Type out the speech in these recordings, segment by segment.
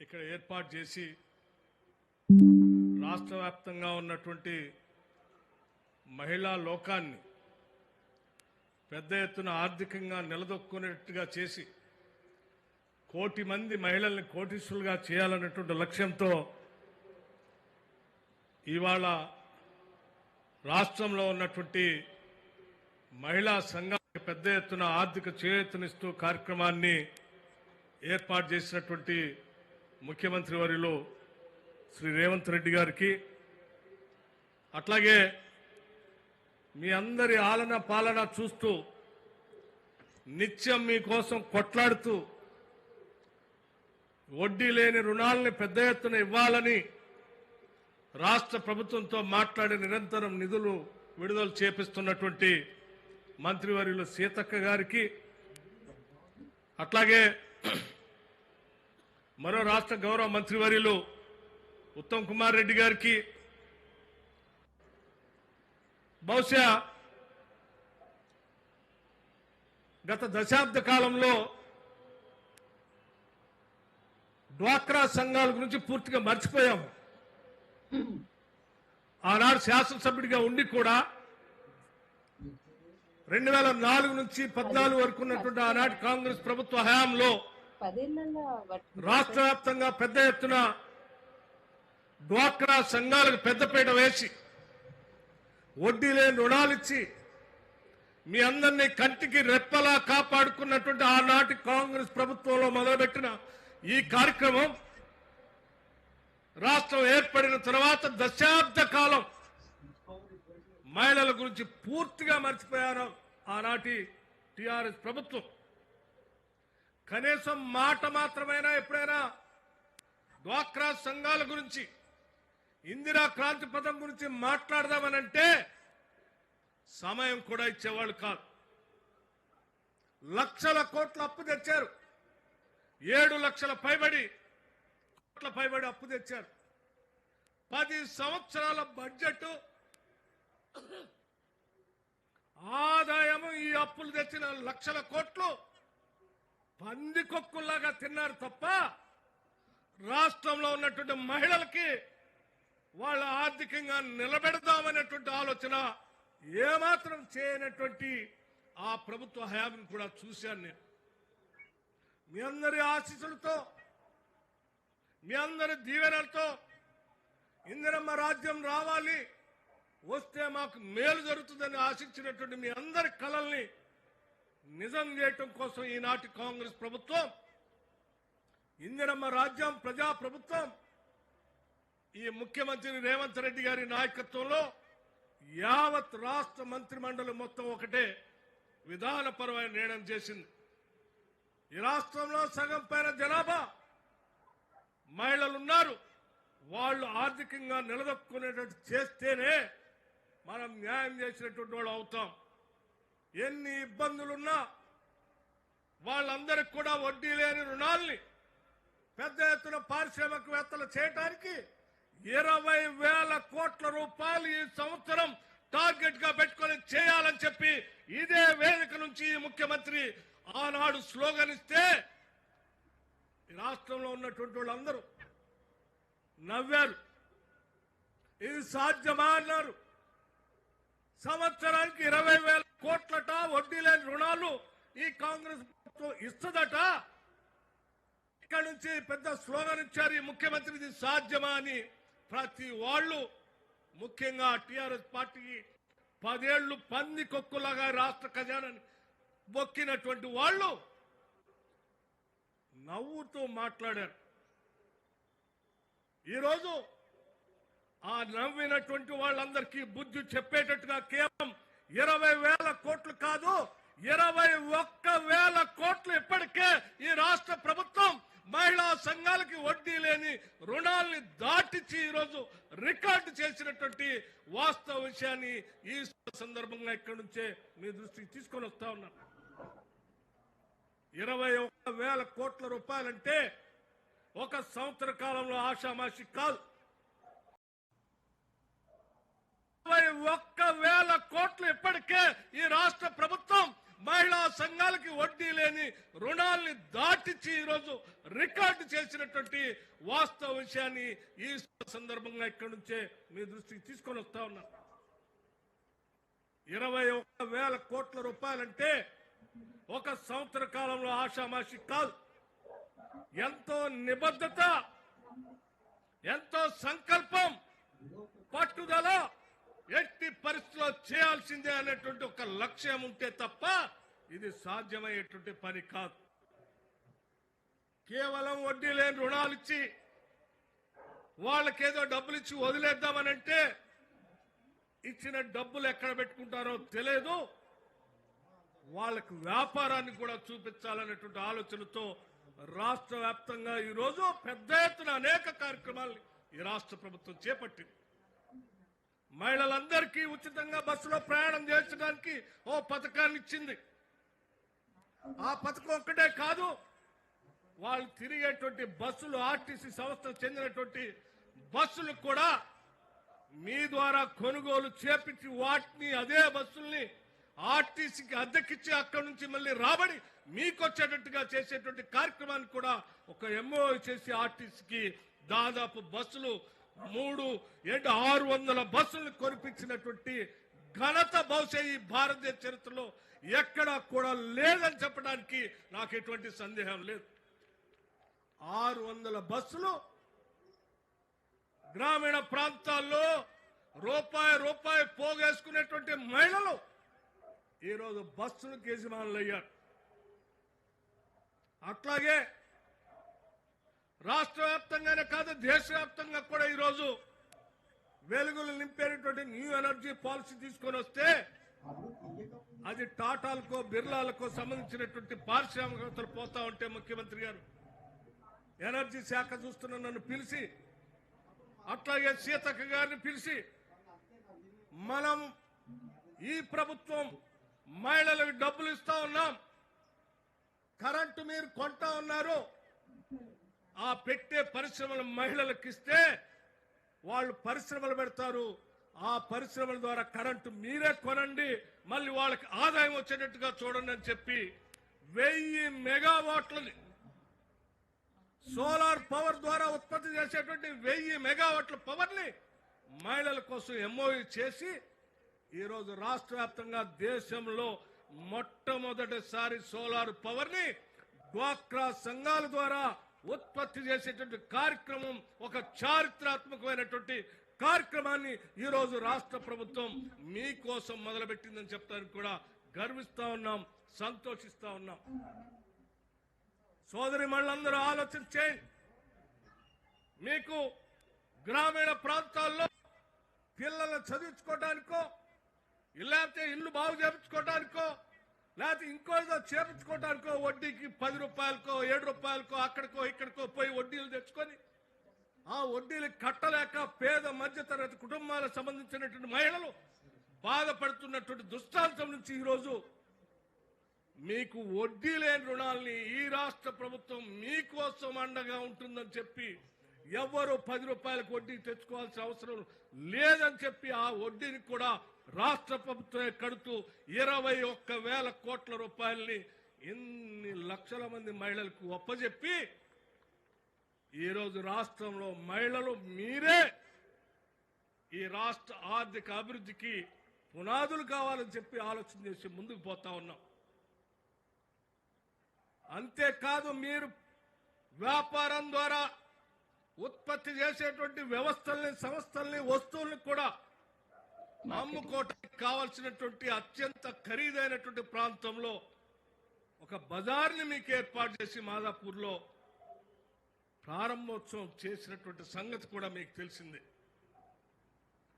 ఇక్కడ ఏర్పాటు చేసి రాష్ట్ర వ్యాప్తంగా ఉన్నటువంటి మహిళా లోకాన్ని పెద్ద ఎత్తున ఆర్థికంగా నిలదొక్కునేట్టుగా చేసి కోటి మంది మహిళల్ని కోటీశ్వరులుగా చేయాలన్నటువంటి లక్ష్యంతో ఇవాళ రాష్ట్రంలో ఉన్నటువంటి మహిళా సంఘానికి పెద్ద ఎత్తున ఆర్థిక చేయూతనిస్తూ కార్యక్రమాన్ని ఏర్పాటు చేసినటువంటి ముఖ్యమంత్రి వారిలో శ్రీ రేవంత్ రెడ్డి గారికి అట్లాగే మీ అందరి ఆలన పాలన చూస్తూ నిత్యం మీకోసం కొట్లాడుతూ వడ్డీ లేని రుణాలని పెద్ద ఎత్తున ఇవ్వాలని రాష్ట్ర ప్రభుత్వంతో మాట్లాడి నిరంతరం నిధులు విడుదల చేపిస్తున్నటువంటి మంత్రివర్యులు సీతక్క గారికి అట్లాగే మరో రాష్ట్ర గౌరవ మంత్రివర్యులు ఉత్తమ్ కుమార్ రెడ్డి గారికి. బహుశా గత దశాబ్ద కాలంలో డ్వాక్రా సంఘాల గురించి పూర్తిగా మర్చిపోయాము ఆనాడు శాసనసభ్యుడిగా ఉండి కూడా రెండు వేల నాలుగు నుంచి పద్నాలుగు వరకు ఉన్నటువంటి ఆనాటి కాంగ్రెస్ ప్రభుత్వ హయాంలో రాష్ట్ర వ్యాప్తంగా పెద్ద ఎత్తున డ్వాక్రా సంఘాలకు పెద్దపీట వేసి వడ్డీ లేని రుణాలిచ్చి మీ అందరినీ కంటికి రెప్పలా కాపాడుకున్నటువంటి ఆనాటి కాంగ్రెస్ ప్రభుత్వంలో మొదలుపెట్టిన ఈ కార్యక్రమం రాష్ట్రం ఏర్పడిన తర్వాత దశాబ్ద కాలం మహిళల గురించి పూర్తిగా మర్చిపోయారు ఆనాటి టిఆర్ఎస్ ప్రభుత్వం. కనీసం మాట మాత్రమైనా ఎప్పుడైనా డ్వాక్రా సంఘాల గురించి ఇందిరా క్రాంతి పథం గురించి మాట్లాడదామనంటే సమయం కూడా ఇచ్చేవాళ్ళు కాదు. లక్షల కోట్ల అప్పు తెచ్చారు. ఏడు లక్షల పైబడి కోట్ల పైబడి అప్పు తెచ్చారు. పది సంవత్సరాల బడ్జెట్ ఆదాయము ఈ అప్పులు తెచ్చిన లక్షల కోట్లు పందికొక్కుల్లాగా తిన్నారు తప్ప రాష్ట్రంలో ఉన్నటువంటి మహిళలకి వాళ్ళ ఆర్థికంగా నిలబెడదామనేటువంటి ఆలోచన ఏమాత్రం చేయనటువంటి ఆ ప్రభుత్వ హయాన్ని కూడా చూశాను నేను. మీ అందరి ఆశీస్సులతో మీ అందరి దీవెనలతో ఇందిరమ్మ రాజ్యం రావాలి వస్తే మాకు మేలు జరుగుతుందని ఆశించినటువంటి మీ అందరి కలల్ని నిజం చేయటం కోసం ఈనాటి కాంగ్రెస్ ప్రభుత్వం ఇందిరమ్మ రాజ్యం ప్రజా ప్రభుత్వం ఈ ముఖ్యమంత్రి రేవంత్ రెడ్డి గారి నాయకత్వంలో యావత్ రాష్ట్ర మంత్రి మండలి మొత్తం ఒకటే విధానపరమైన నిర్ణయం చేసింది. ఈ రాష్ట్రంలో సగం పైన జనాభా. మహిళలు ఉన్నారు వాళ్ళు ఆర్థికంగా నిలదొక్కునేటట్టు చేస్తేనే మనం న్యాయం చేసినటువంటి వాళ్ళు అవుతాం. ఎన్ని ఇబ్బందులున్నా వాళ్ళందరికి కూడా వడ్డీ లేని రుణాల్ని పెద్ద ఎత్తున పారిశ్రామికవేత్తలు చేయడానికి ఇరవై వేల కోట్ల రూపాయలు ఈ సంవత్సరం టార్గెట్గా పెట్టుకొని చేయాలని చెప్పి ఇదే వేదిక నుంచి ముఖ్యమంత్రి ఆనాడు స్లోగన్ ఇస్తే రాష్ట్రంలో ఉన్నటువంటి వాళ్ళందరూ నవ్వారు. ఇది సాధ్యమా అన్నారు. సంవత్సరానికి ఇరవై వేల కోట్లట వడ్డీ లేని రుణాలు ఈ కాంగ్రెస్ ప్రభుత్వం ఇస్తుందట ఇక్కడ నుంచి పెద్ద స్లోగన్ ఇచ్చారు ఈ ముఖ్యమంత్రి ఇది సాధ్యమా అని ప్రతి వాళ్ళు ముఖ్యంగా టిఆర్ఎస్ పార్టీకి పదేళ్ళు పంది కొక్కులాగా రాష్ట్ర ఖజానాని బొక్కినటువంటి వాళ్ళు నవ్వుతూ మాట్లాడారు. ఈరోజు ఆ నవ్వినటువంటి వాళ్ళందరికీ బుద్ధి చెప్పేటట్టుగా కేవలం ఇరవై వేల కోట్లు కాదు ఇరవై ఒక్క వేల కోట్లు ఇప్పటికే ఈ రాష్ట్ర ప్రభుత్వం మహిళా సంఘాలకి వడ్డీ లేని రుణాల్ని దాటించి ఈరోజు రికార్డు చేసినటువంటి వాస్తవ విషయాన్ని ఈ సందర్భంగా ఇక్కడి నుంచే మీ దృష్టికి తీసుకొని వస్తా ఉన్నాను. ఇరవై ఒక్క వేల కోట్ల రూపాయలంటే ఒక సంవత్సర కాలంలో ఆషామాషి కాదు. ఇరవై ఒక్క వేల కోట్లు ఇప్పటికే ఈ రాష్ట్ర ప్రభుత్వం మహిళా సంఘాలకి వడ్డీ లేని రుణాల్ని దాటించి ఈరోజు రికార్డు చేసినటువంటి వాస్తవ విషయాన్ని ఈ సందర్భంగా ఇక్కడి నుంచే మీ దృష్టికి తీసుకొని వస్తా ఉన్నా. ఇరవై వేల కోట్ల రూపాయలంటే ఒక సంవత్సర కాలంలో ఆషామాషి కాదు. ఎంతో నిబద్ధత ఎంతో సంకల్పం పట్టుదల ఎట్టి పరిస్థితుల్లో చేయాల్సిందే అనేటువంటి ఒక లక్ష్యం ఉంటే తప్ప ఇది సాధ్యమయ్యేటువంటి పని కాదు. కేవలం వడ్డీ లేని రుణాలు ఇచ్చి వాళ్ళకేదో డబ్బులు ఇచ్చి వదిలేద్దామనంటే ఇచ్చిన డబ్బులు ఎక్కడ పెట్టుకుంటారో తెలియదు. వాళ్ళకు వ్యాపారాన్ని కూడా చూపించాలనేటువంటి ఆలోచనతో రాష్ట్ర వ్యాప్తంగా ఈరోజు పెద్ద ఎత్తున అనేక కార్యక్రమాలు ఈ రాష్ట్ర ప్రభుత్వం చేపట్టింది. మహిళలందరికీ ఉచితంగా బస్సులో ప్రయాణం చేయించడానికి ఓ పథకాన్ని ఇచ్చింది. ఆ పథకం ఒక్కటే కాదు వాళ్ళు తిరిగేటువంటి బస్సులు ఆర్టీసీ సంస్థకు చెందినటువంటి బస్సులు కూడా మీ ద్వారా కొనుగోలు చేపించి వాటిని అదే బస్సుల్ని ఆర్టీసీకి అద్దెకిచ్చి అక్కడి నుంచి మళ్ళీ రాబడి మీకు వచ్చేటట్టుగా చేసేటువంటి కార్యక్రమాన్ని కూడా ఒక ఎంఓ చేసి ఆర్టీసీకి దాదాపు బస్సులు మూడు ఏంటి ఆరు వందల బస్సులు కొనిపించినటువంటి ఘనత బహుశా ఈ భారతీయ చరిత్రలో ఎక్కడా కూడా లేదని చెప్పడానికి నాకు ఎటువంటి సందేహం లేదు. ఆరు వందల బస్సులు గ్రామీణ ప్రాంతాల్లో రూపాయి రూపాయి పోగేసుకునేటువంటి మహిళలు ఈరోజు బస్సులకు యజమానులు అయ్యారు అట్లాగే రాష్ట్ర వ్యాప్తంగానే కాదు దేశవ్యాప్తంగా కూడా ఈరోజు వెలుగులు నింపేటటువంటి న్యూ ఎనర్జీ పాలసీ తీసుకొని వస్తే అది టాటాలకో బిర్లాలకో సంబంధించినటువంటి పారిశ్రామికవేత్తలు పోతా ఉంటే ముఖ్యమంత్రి గారు. ఎనర్జీ శాఖ చూస్తున్న నన్ను పిలిచి అట్లాగే సీతక్క గారిని పిలిచి మనం ఈ ప్రభుత్వం మహిళలకు డబ్బులు ఇస్తా ఉన్నాం. కరెంటు మీరు కొంటా ఉన్నారు. ఆ పెట్టే పరిశ్రమలు మహిళలకు ఇస్తే వాళ్ళు పరిశ్రమలు పెడతారు. ఆ పరిశ్రమల ద్వారా కరెంటు మీరే కొనండి. మళ్ళీ వాళ్ళకి ఆదాయం వచ్చేటట్టుగా చూడండి అని చెప్పి వెయ్యి మెగావాట్లని సోలార్ పవర్ ద్వారా ఉత్పత్తి చేసేటువంటి వెయ్యి మెగావాట్ల పవర్ని మహిళల కోసం ఎంఓయు చేసి ఈరోజు రాష్ట్ర వ్యాప్తంగా దేశంలో మొట్టమొదటిసారి సోలార్ పవర్ని డ్వాక్రా సంఘాల ద్వారా ఉత్పత్తి చేసేటువంటి కార్యక్రమం ఒక చారిత్రాత్మకమైనటువంటి కార్యక్రమాన్ని ఈరోజు రాష్ట్ర ప్రభుత్వం మీకోసం మొదలుపెట్టిందని చెప్తానికి కూడా గర్విస్తా ఉన్నాం సంతోషిస్తా ఉన్నాం. సోదరి మళ్ళందరూ ఆలోచన చేయండి మీకు గ్రామీణ ప్రాంతాల్లో పిల్లలను చదివించుకోవడానికో లేకపోతే ఇల్లు బాగు చేపించుకోవడానికో లేకపోతే ఇంకోదో చేర్చుకోవడానికో వడ్డీకి పది రూపాయలకో ఏడు రూపాయలకో అక్కడికో ఇక్కడికో పోయి వడ్డీలు తెచ్చుకొని ఆ వడ్డీలు కట్టలేక పేద మధ్యతరగతి కుటుంబాలకు సంబంధించినటువంటి మహిళలు బాధపడుతున్నటువంటి దుష్టాంతం నుంచి ఈరోజు మీకు వడ్డీ లేని రుణాల్ని ఈ రాష్ట్ర ప్రభుత్వం మీకోసం అండగా ఉంటుందని చెప్పి ఎవరు పది రూపాయలకు వడ్డీ తెచ్చుకోవాల్సిన అవసరం లేదని చెప్పి ఆ వడ్డీని కూడా రాష్ట్ర ప్రభుత్వమే కడుతూ ఇరవై ఒక్క వేల కోట్ల రూపాయల్ని ఎన్ని లక్షల మంది మహిళలకు ఒప్పజెప్పి ఈరోజు రాష్ట్రంలో మహిళలు మీరే ఈ రాష్ట్ర ఆర్థిక అభివృద్ధికి పునాదులు కావాలని చెప్పి ఆలోచన చేసి ముందుకు పోతా ఉన్నాం. అంతేకాదు మీరు వ్యాపారం ద్వారా ఉత్పత్తి చేసేటువంటి వ్యవస్థల్ని సంస్థల్ని వస్తువుల్ని కూడా అమ్ముకోట కావలసినటువంటి అత్యంత ఖరీదైనటువంటి ప్రాంతంలో ఒక బజార్ని మీకు ఏర్పాటు చేసి మాదాపూర్లో ప్రారంభోత్సవం చేసినటువంటి సంగతి కూడా మీకు తెలిసిందే.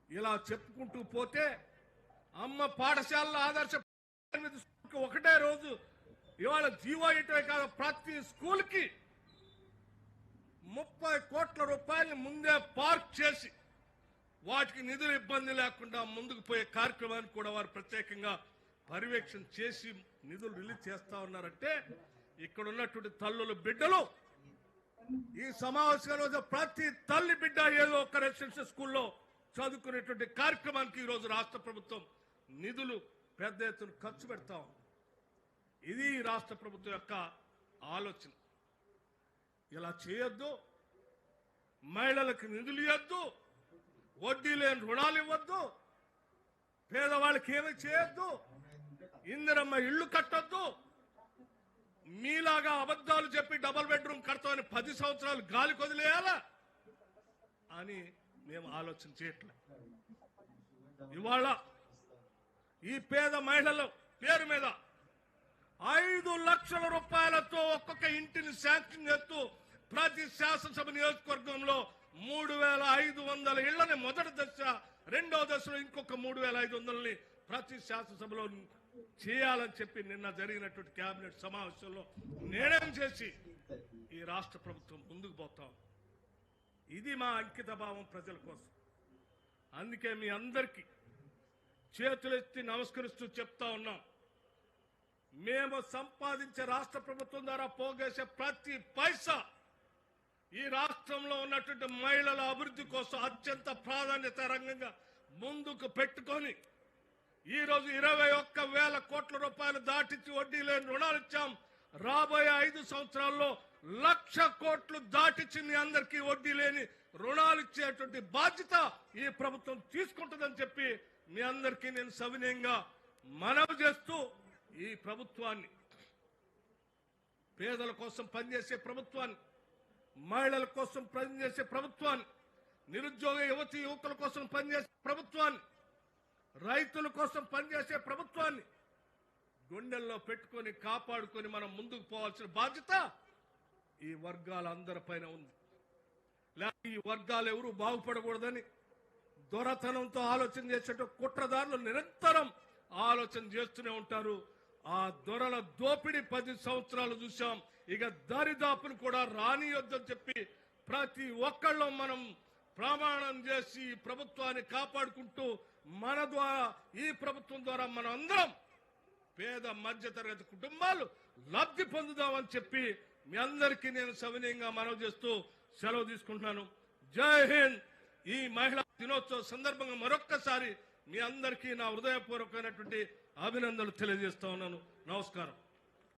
ఇలా చెప్పుకుంటూ పోతే అమ్మ పాఠశాల ఆదర్శ స్కూల్కి ఒకటే రోజు ఇవాళ జీవో ఇటమే కాదు ప్రతి స్కూల్కి ముప్పై కోట్ల రూపాయలు ముందే పార్క్ చేసి వాటికి నిధులు ఇబ్బంది లేకుండా ముందుకు పోయే కార్యక్రమాన్ని కూడా వారు ప్రత్యేకంగా పర్యవేక్షణ చేసి నిధులు రిలీజ్ చేస్తా ఉన్నారంటే ఇక్కడ ఉన్నటువంటి తల్లుల బిడ్డలు ఈ సమావేశంలో ప్రతి తల్లి బిడ్డ ఏదో ఒక రెసిడెన్షియల్ స్కూల్లో చదువుకునేటువంటి కార్యక్రమానికి ఈరోజు రాష్ట్ర ప్రభుత్వం నిధులు పెద్ద ఎత్తున ఖర్చు పెడతా ఉంది. ఇది రాష్ట్ర ప్రభుత్వం యొక్క ఆలోచన. ఇలా చేయొద్దు. మహిళలకు నిధులు ఇవ్వద్దు. వడ్డీ లేని రుణాలు ఇవ్వద్దు. పేదవాళ్ళకి ఏమీ చేయొద్దు. ఇందిరమ్మ ఇళ్ళు కట్టొద్దు. మీలాగా అబద్ధాలు చెప్పి డబల్ బెడ్రూమ్ కడతామని పది సంవత్సరాలు గాలి కొదిలేయాలా? అని మేము ఆలోచన చేయట్లే. ఇవాళ ఈ పేద మహిళల పేరు మీద ఐదు లక్షల రూపాయలతో ఒక్కొక్క ఇంటిని శాంక్షన్ చేస్తూ ప్రతి శాసనసభ నియోజకవర్గంలో మూడు వేల ఐదు వందల ఇళ్ళని మొదటి దశ రెండో దశలో ఇంకొక మూడు వేల ఐదు వందలని ప్రతి శాసనసభలో చేయాలని చెప్పి నిన్న జరిగినటువంటి కేబినెట్ సమావేశంలో నిర్ణయం చేసి ఈ రాష్ట్ర ప్రభుత్వం ముందుకు పోతాం ఇది మా అంకిత భావం ప్రజల కోసం. అందుకే మీ అందరికీ చేతులెత్తి నమస్కరిస్తూ చెప్తా ఉన్నాం. మేము సంపాదించే రాష్ట్ర ప్రభుత్వం ద్వారా పోగేసే ప్రతి పైసా ఈ రాష్ట్రంలో ఉన్నటువంటి మహిళల అభివృద్ధి కోసం అత్యంత ప్రాధాన్యత రంగంగా ముందుకు పెట్టుకొని ఈరోజు ఇరవై ఒక్క వేల కోట్ల రూపాయలు దాటించి వడ్డీ లేని రుణాలు ఇచ్చాం. రాబోయే ఐదు సంవత్సరాల్లో లక్ష కోట్లు దాటించి మీ అందరికీ వడ్డీ లేని రుణాలు ఇచ్చేటువంటి బాధ్యత ఈ ప్రభుత్వం తీసుకుంటుందని చెప్పి మీ అందరికీ నేను సవినయంగా మనవి చేస్తూ ఈ ప్రభుత్వాన్ని పేదల కోసం పనిచేసే ప్రభుత్వాన్ని మహిళల కోసం పనిచేసే ప్రభుత్వాన్ని నిరుద్యోగ యువతి యువకుల కోసం పనిచేసే ప్రభుత్వాన్ని రైతుల కోసం పనిచేసే ప్రభుత్వాన్ని గుండెల్లో పెట్టుకొని కాపాడుకొని మనం ముందుకు పోవాల్సిన బాధ్యత ఈ వర్గాల అందరిపైన ఉంది. లేకపోతే ఈ వర్గాలు ఎవరు బాగుపడకూడదని దొరతనంతో ఆలోచన చేసేట కుట్రదారులు నిరంతరం ఆలోచన చేస్తూనే ఉంటారు. ఆ దొరల దోపిడీ పది సంవత్సరాలు చూసాం ఇక దారిదాపును కూడా రానియొద్దని చెప్పి ప్రతి ఒక్కళ్ళు మనం ప్రమాణం చేసి ఈ ప్రభుత్వాన్ని కాపాడుకుంటూ మన ద్వారా ఈ ప్రభుత్వం ద్వారా మనం అందరం పేద మధ్యతరగతి కుటుంబాలు లబ్ధి పొందుదామని చెప్పి మీ అందరికీ నేను సవినీయంగా మనవి చేస్తూ సెలవు తీసుకుంటున్నాను. జై హింద్! ఈ మహిళా దినోత్సవ సందర్భంగా మరొక్కసారి మీ అందరికీ నా హృదయపూర్వకమైనటువంటి అభినందనలు తెలియజేస్తా ఉన్నాను. నమస్కారం.